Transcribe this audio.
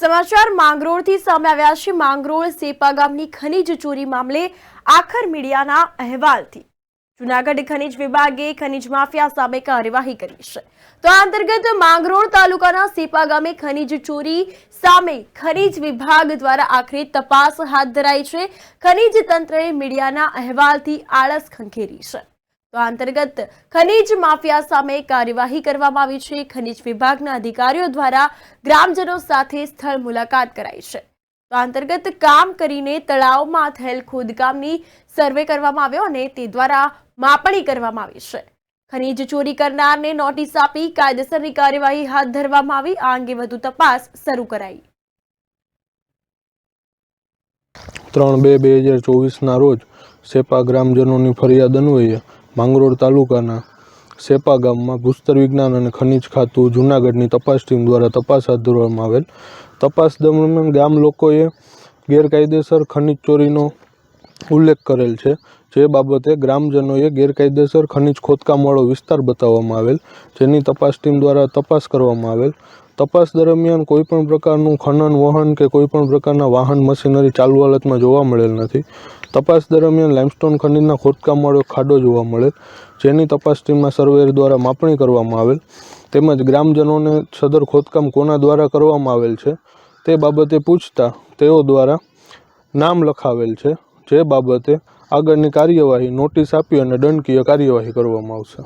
સમાચાર માંગરોળથી સામે આવ્યા છે. માંગરોળ સેપા ગામની ખનીજ ચોરી મામલે આખર મીડિયાના અહેવાલથી. જુનાગઢ ખનીજ વિભાગે ખનીજ માફિયા સામે કાર્યવાહી કરી છે. તો આ અંતર્ગત માંગરોળ તાલુકાના સેપા ગામે ખનીજ ચોરી સામે ખનીજ વિભાગ દ્વારા આખરે તપાસ હાથ ધરાઈ છે. ખનીજ તંત્રએ મીડિયાના અહેવાલથી આળસ ખંખેરી છે. તો અંતર્ગત ખનીજ માફિયા સામે કાર્યવાહી કરવામાં આવી છે. ખનીજ વિભાગના અધિકારીઓ દ્વારા ગ્રામજનો સાથે સ્થળ મુલાકાત કરાઈ છે. તો અંતર્ગત કામ કરીને તળાવમાં થયેલ ખોદકામની સર્વે કરવામાં આવ્યો અને તે દ્વારા માપણી કરવામાં આવી છે. ખનીજ ચોરી કરનારને નોટિસ આપી કાયદેસરની કાર્યવાહી હાથ ધરવામાં આવી. આ અંગે વધુ તપાસ શરૂ કરાઈ. ત્રણ બે બે હજાર ચોવીસના રોજ સેપા ગ્રામજનોની ફરિયાદ અન્વયે માંગરોળ તાલુકાના સેપા ગામમાં ભૂસ્તર વિજ્ઞાન અને ખનિજ ખાતું જૂનાગઢની તપાસ ટીમ દ્વારા તપાસ હાથ ધરવામાં આવેલ. તપાસ દરમિયાન ગામ લોકોએ ગેરકાયદેસર ખનિજ ચોરીનો ઉલ્લેખ કરેલ છે. જે બાબતે ગ્રામજનોએ ગેરકાયદેસર ખનિજ ખોદકામવાળો વિસ્તાર બતાવવામાં આવેલ, જેની તપાસ ટીમ દ્વારા તપાસ કરવામાં આવેલ. તપાસ દરમિયાન કોઈપણ પ્રકારનું ખનન, વહન કે કોઈપણ પ્રકારના વાહન મશીનરી ચાલુ હાલતમાં જોવા મળેલ નથી. તપાસ દરમિયાન લાઇમસ્ટોન ખનીજના ખોદકામવાળો ખાડો જોવા મળેલ જેની તપાસ ટીમના સર્વેયર દ્વારા માપણી કરવામાં આવેલ. તેમજ ગ્રામજનોને સદર ખોદકામ કોના દ્વારા કરવામાં આવેલ છે, તે બાબતે પૂછતા તેઓ દ્વારા નામ લખાવેલ છે. જે બાબતે આગળની કાર્યવાહી નોટિસ આપી અને દંડકીય કાર્યવાહી કરવામાં આવશે.